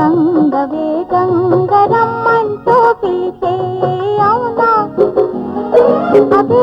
వేగంగ వేగంగ రమ్మంటూ పిలిచే అవునా? అదే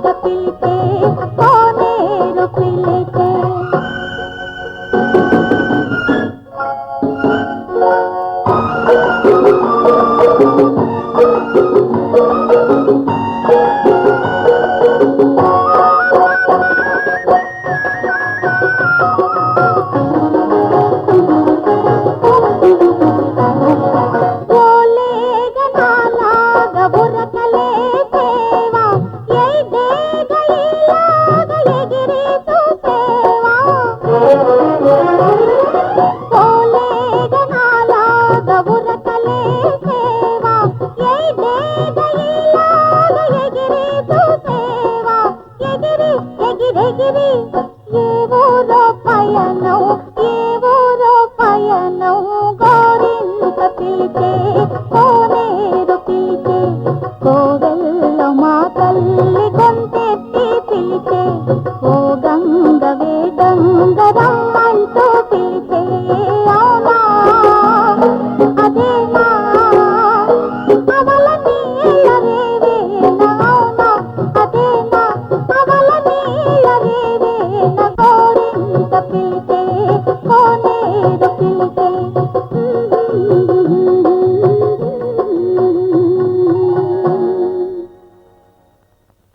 da pele కోవెల్లో మా తల్లి కొంటెత్తి పిలిచే